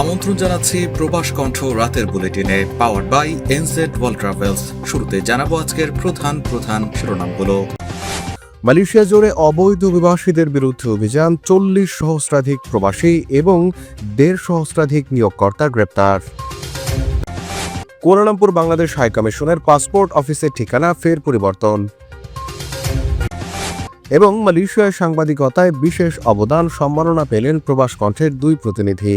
আমন্ত্রণ জানাচ্ছি প্রবাস কণ্ঠ রাতের বুলেটিনে power by NZ world travels শুরুতে জানাব আজকের প্রধান প্রধান শিরোনামগুলো। মালয়েশিয়া জুড়ে অবৈধ অভিবাসীদের বিরুদ্ধে অভিযান, চল্লিশ সহস্রাধিক প্রবাসী এবং দেড় সহস্রাধিক নিয়োগকর্তা গ্রেপ্তার। কুয়ালালামপুর বাংলাদেশ হাই কমিশনের পাসপোর্ট অফিসের ঠিকানা ফের পরিবর্তন। এবং মালয়েশিয়ার সাংবাদিকতায় বিশেষ অবদান সম্মাননা পেলেন প্রবাস কণ্ঠের দুই প্রতিনিধি।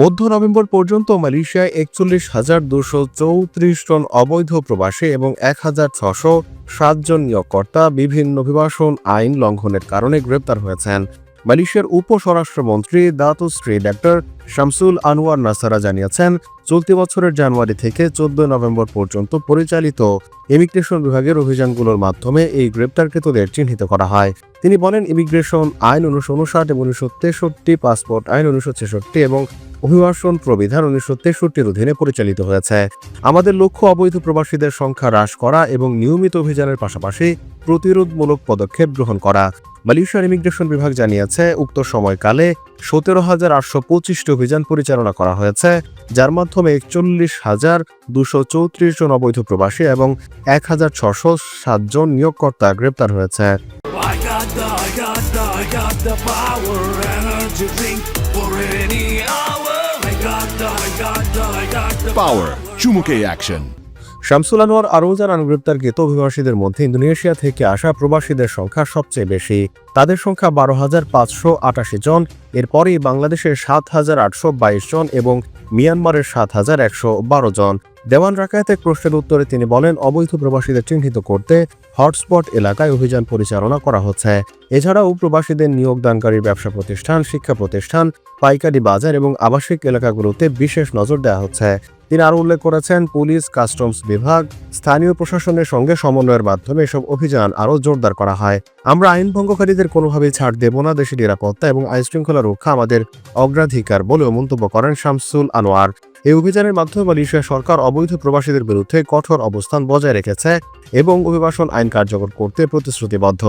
মধ্য নভেম্বর পর্যন্ত মালয়েশিয়ায় একচল্লিশ হাজার দুশো চৌত্রিশ জন অবৈধ প্রবাসী এবং এক হাজার ছশো সাতজন নিয়োগকর্তা বিভিন্ন অভিবাসন আইন লঙ্ঘনের কারণে গ্রেপ্তার হয়েছেন। মালয়েশিয়ার উপস্বরাষ্ট্রমন্ত্রী Datuk Seri doctor Shamsul Anwar Nasarah জানিয়েছেন, চলতি বছরের জানুয়ারি থেকে চোদ্দ নভেম্বর পর্যন্ত পরিচালিত ইমিগ্রেশন বিভাগের অভিযানগুলোর মাধ্যমে এই গ্রেপ্তারকৃতদের চিহ্নিত করা হয়। তিনি বলেন, ইমিগ্রেশন আইন উনিশশো উনষাট এবং উনিশশো তেষট্টি, পাসপোর্ট আইন উনিশশো ছেষট্টি এবং অভিবাসন প্রবিধান উনিশশো তেষট্টির অধীনে পরিচালিত হয়েছে। আমাদের লক্ষ্য অবৈধ প্রবাসীদের সংখ্যা হ্রাস করা এবং নিয়মিত অভিযানের পাশাপাশি প্রতিরোধমূলক পদক্ষেপ গ্রহণ করা। মালয়েশিয়ার ইমিগ্রেশন বিভাগ জানিয়েছে উক্ত সময়কালে সতেরো হাজার আটশো পঁচিশটি অভিযান পরিচালনা করা হয়েছে যার মাধ্যমে একচল্লিশ হাজার দুশো চৌত্রিশ জন অবৈধ প্রবাসী এবং এক হাজার ছশো সাতজন নিয়োগকর্তা গ্রেপ্তার হয়েছে। I got the, I got the, I got the power, energy drink for any Power চুমুকে অ্যাকশন শামসুল আনোয়ার আরও জানান গ্রেপ্তারকৃত অভিবাসীদের মধ্যে ইন্দোনেশিয়া থেকে আসা প্রবাসীদের সংখ্যা সবচেয়ে বেশি। তাদের সংখ্যা বারো হাজার পাঁচশো আটাশি জন, এরপরই বাংলাদেশের সাত হাজার আটশো বাইশ জন এবং মিয়ানমারের সাত হাজার একশো বারো জন। দেওয়ান রাকায়েত প্রশ্নের উত্তরে তিনি বলেন, অবৈধ প্রবাসীদের চিহ্নিত করতে হটস্পট এলাকায় অভিযান পরিচালনা করা হচ্ছে। এছাড়াও প্রবাসীদের নিয়োগদানকারী ব্যবসা প্রতিষ্ঠান, শিক্ষা প্রতিষ্ঠান, পাইকারি বাজার এবং আবাসিক এলাকাগুলোতে বিশেষ নজর দেওয়া হচ্ছে। তিনি আরও উল্লেখ করেছেন, পুলিশ, কাস্টমস বিভাগ, স্থানীয় প্রশাসনের সঙ্গে সমন্বয়ের মাধ্যমে এসব অভিযান আরও জোরদার করা হয়। আমরা আইন ভঙ্গকারীদের কোনোভাবেই ছাড় দেব না, দেশের নিরাপত্তা এবং আইনশৃঙ্খলা রক্ষা আমাদের অগ্রাধিকার বলেও মন্তব্য করেন শামসুল আনোয়ার। এই অভিযানের মাধ্যমে মালয়েশিয়া সরকার অবৈধ প্রবাসীদের বিরুদ্ধে কঠোর অবস্থান বজায় রেখেছে এবং অভিবাসন আইন কার্যকর করতে প্রতিশ্রুতিবদ্ধ।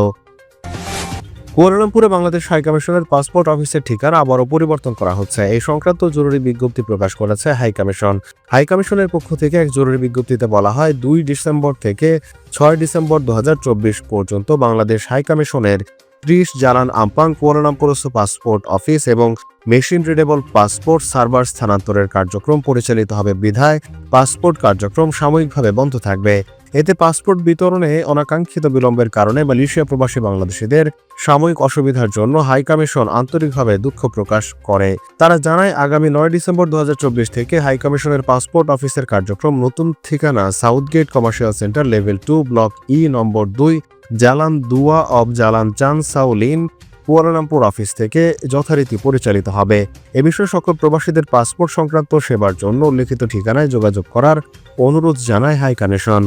কুয়ালালামপুরে বাংলাদেশ হাই কমিশনের পাসপোর্ট অফিসের ঠিকানা আবারও পরিবর্তন করা হচ্ছে। এই সংক্রান্ত জরুরি বিজ্ঞপ্তি প্রকাশ করেছে হাইকমিশন হাইকমিশনের পক্ষ থেকে এক জরুরি বিজ্ঞপ্তিতে বলা হয়, দুই ডিসেম্বর থেকে ছয় ডিসেম্বর দুহাজার চব্বিশ পর্যন্ত বাংলাদেশ হাই কমিশনের ত্রিশ জালান আম্পাং কুয়ালালামপুরস্থ পাসপোর্ট অফিস এবং মেশিন রিডেবল পাসপোর্ট সার্ভার স্থানান্তরের কার্যক্রম পরিচালিত হবে। বিধায় পাসপোর্ট কার্যক্রম সাময়িকভাবে বন্ধ থাকবে। এতে পাসপোর্ট বিতরণে অনাকাঙ্ক্ষিত বিলম্বের কারণে মালয়েশিয়া প্রবাসী বাংলাদেশিদের সাময়িক অসুবিধার জন্য হাই কমিশন আন্তরিকভাবে দুঃখ প্রকাশ করে। তারা জানায়, আগামী নয় ডিসেম্বর দু হাজার চব্বিশ থেকে হাই কমিশনের পাসপোর্ট অফিসের কার্যক্রম নতুন ঠিকানা Southgate commercial centre level two, block E, নম্বর দুই, জালান দুয়া অব জালান চান সাউলিন কুয়ালালামপুর অফিস থেকে যথারীতি পরিচালিত হবে। এ বিষয়ে সকল প্রবাসীদের পাসপোর্ট সংক্রান্ত সেবার জন্য উল্লেখিত ঠিকানায় যোগাযোগ করার অনুরোধ জানায় হাই কমিশন।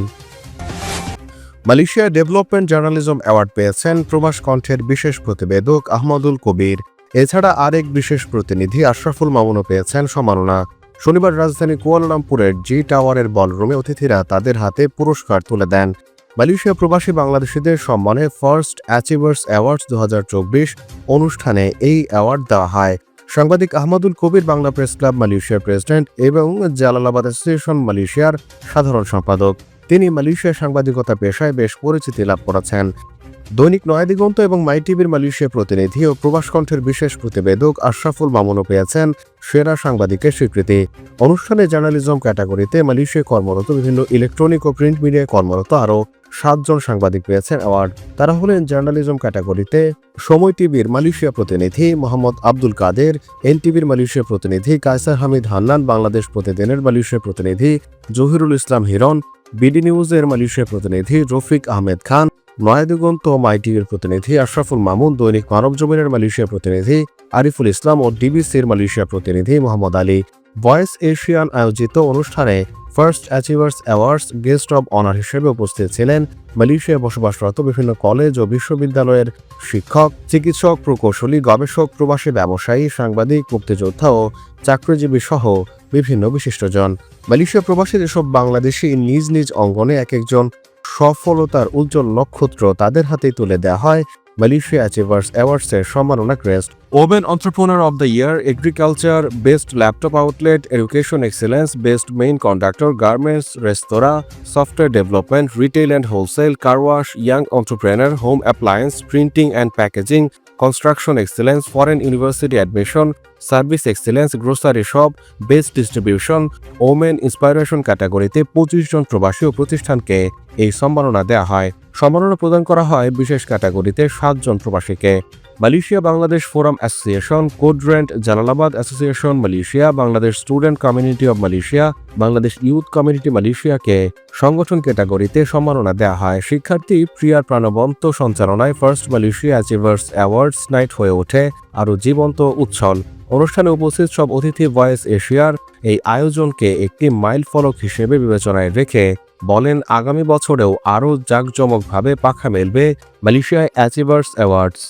মালয়েশিয়া ডেভেলপমেন্ট জার্নালিজম অ্যাওয়ার্ড পেয়েছেন প্রবাস কণ্ঠের বিশেষ প্রতিবেদক আহমদুল কবির। এছাড়া আরেক বিশেষ প্রতিনিধি আশরাফুল মামুনও পেয়েছেন সম্মাননা। শনিবার রাজধানী কুয়ালালামপুরের জি টাওয়ারের বলরুমে অতিথিরা তাদের হাতে পুরস্কার তুলে দেন। মালয়েশিয়া প্রবাসী বাংলাদেশিদের সম্মানে ফার্স্ট অ্যাচিভার্স অ্যাওয়ার্ডস দু হাজার চব্বিশ অনুষ্ঠানে এই অ্যাওয়ার্ড দেওয়া হয়। সাংবাদিক আহমদুল কবির বাংলা প্রেস ক্লাব মালয়েশিয়ার প্রেসিডেন্ট এবং জালালাবাদ অ্যাসোসিয়েশন মালয়েশিয়ার সাধারণ সম্পাদক। তিনি মালয়েশিয়ার সাংবাদিকতা পেশায় বেশ পরিচিতি লাভ করেছেন। দৈনিক নয়াদিগন্ত এবং মাই টিভির মালয়েশিয়া প্রতিনিধি ও প্রবাস কণ্ঠের বিশেষ প্রতিবেদক আশরাফুল মামুনও পেয়েছেন সেরা সাংবাদিকের স্বীকৃতি। অনুষ্ঠানে জার্নালিজম ক্যাটাগরিতে মালয়েশিয়ায় কর্মরত বিভিন্ন ইলেকট্রনিক ও প্রিন্ট মিডিয়ায় কর্মরত আরও সাতজন সাংবাদিক পেয়েছেন অ্যাওয়ার্ড। তারা হলেন জার্নালিজম ক্যাটাগরিতে সময় টিভির মালয়েশিয়া প্রতিনিধি মোহাম্মদ আব্দুল কাদের, এনটিভির মালয়েশিয়া প্রতিনিধি কায়সার হামিদ হান্নান, বাংলাদেশ প্রতিদিনের মালয়েশিয়া প্রতিনিধি জহিরুল ইসলাম হিরন বিডি নিউজের মালয়েশিয়া প্রতিনিধি রফিক আহমেদ খান, নয়াদিগন্ত মাইটিভির প্রতিনিধি আশরাফুল মামুন, দৈনিক মানব জমিনের মালয়েশিয়া প্রতিনিধি আরিফুল ইসলাম ও ডিবিসির মালয়েশিয়া প্রতিনিধি মোহাম্মদ আলী। ভয়েস এশিয়ান আয়োজিত অনুষ্ঠানে first achievers awards guest of honour হিসেবে উপস্থিত ছিলেন মালয়েশিয়ায় বসবাসরত বিভিন্ন কলেজ ও বিশ্ববিদ্যালয়ের শিক্ষক, চিকিৎসক, প্রকৌশলী, গবেষক, প্রবাসী ব্যবসায়ী, সাংবাদিক, মুক্তিযোদ্ধা ও চাকরিজীবী সহ বিভিন্ন বিশিষ্টজন। মালয়েশিয়া প্রবাসী যেসব বাংলাদেশি নিজ নিজ অঙ্গনে এক একজন সফলতার উজ্জ্বল নক্ষত্র তাদের হাতেই তুলে দেওয়া হয়। মালয়েশিয়া অ্যাচিভার্স অ্যাওয়ার্ডসের সম্মাননা crest women entrepreneur of the year agriculture best laptop outlet education excellence best main conductor garments restaurant software development retail and wholesale car wash young entrepreneur home appliance printing and packaging construction excellence foreign university admission service excellence grocery shop best distribution women inspiration ক্যাটাগরিতে পঁচিশ জন প্রবাসী প্রতিষ্ঠানকে এই সম্মাননা দেওয়া হয়। সম্মাননা প্রদান করা হয় বিশেষ ক্যাটাগরিতে সাতজন প্রবাসীকে। Malaysia Bangladesh forum association, কোডরেন্ট Jalalabad association Malaysia, Bangladesh student community of Malaysia, Bangladesh youth community মালয়েশিয়াকে সংগঠন ক্যাটাগরিতে সম্মাননা দেওয়া হয়। শিক্ষার্থী প্রিয়ার প্রাণবন্ত সঞ্চালনায় first Malaysia achievers awards night হয়ে ওঠে। আরও জীবন্ত, উচ্ছল অনুষ্ঠানে উপস্থিত সব অতিথি ভয়েস এশিয়ার এই আয়োজনকে একটি মাইল ফলক হিসেবে বিবেচনায় রেখে বলেন, আগামী বছরেও আরও জাঁকজমকভাবে পাখা মেলবে মালয়েশিয়া অ্যাচিভার্স অ্যাওয়ার্ডস।